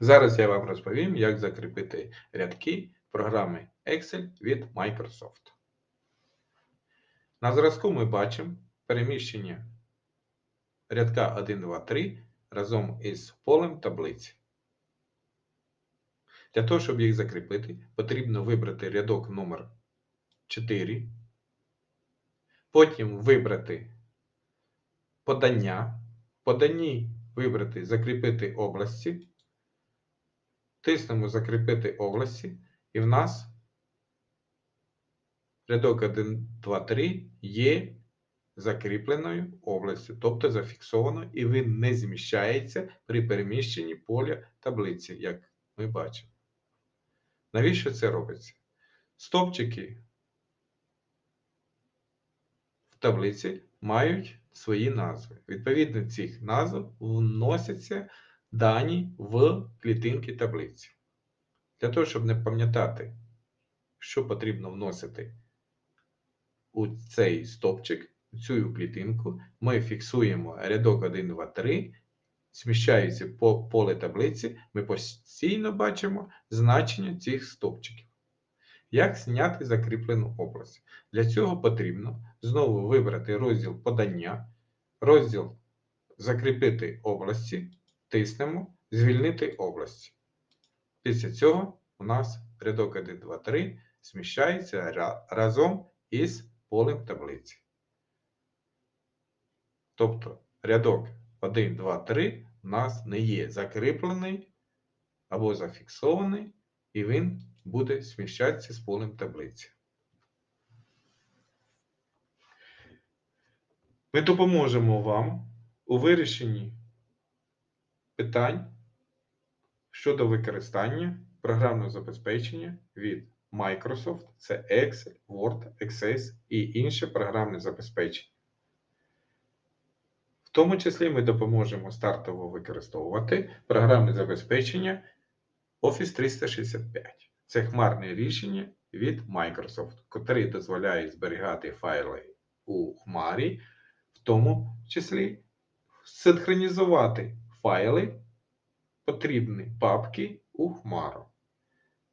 Зараз я вам розповім, як закріпити рядки програми Excel від Microsoft. На зразку ми бачимо переміщення рядка 1, 2, 3 разом із полем таблиці. Для того, щоб їх закріпити, потрібно вибрати рядок номер 4, потім вибрати подання, поданні вибрати закріпити області, тиснемо закріпити області, і в нас рядок 1, 2, 3 є закріпленою областю, тобто зафіксовано, і він не зміщається при переміщенні поля таблиці, як ми бачимо. Навіщо це робиться? Стопчики в таблиці мають свої назви. Відповідно цих назв вносяться дані в клітинки таблиці. Для того, щоб не пам'ятати, що потрібно вносити у цей стопчик, у цю клітинку, ми фіксуємо рядок 1, 2, 3, зміщаючи по поле таблиці, ми постійно бачимо значення цих стопчиків. Як зняти закріплену область? Для цього потрібно знову вибрати розділ подання, розділ закріпити області, тиснемо Звільнити області. Після цього у нас рядок 1, 2, 3 зміщається разом із полем таблиці. Тобто рядок 1, 2, 3 у нас не є закріплений або зафіксований, і він буде зміщатися з полем таблиці. Ми допоможемо вам у вирішенні питань щодо використання програмного забезпечення від Microsoft, це Excel, Word, Access і інше програмне забезпечення. В тому числі ми допоможемо стартово використовувати програмне забезпечення Office 365. Це хмарне рішення від Microsoft, котрі дозволяє зберігати файли у хмарі, в тому числі синхронізувати файли, потрібні папки у хмару.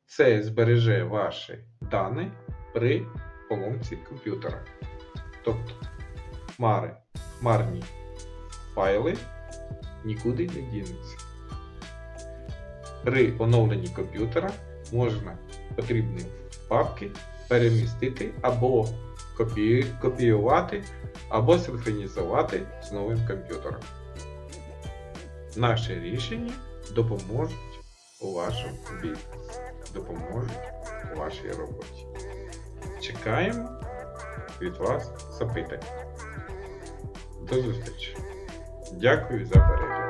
Це збереже ваші дані при поломці комп'ютера. Тобто хмари, хмарні файли нікуди не дінуться. При оновленні комп'ютера можна потрібні папки перемістити або копіювати, або синхронізувати з новим комп'ютером. Наші рішення допоможуть у вашому бізнесі, допоможуть у вашій роботі. Чекаємо від вас запитань. До зустрічі. Дякую за перегляд.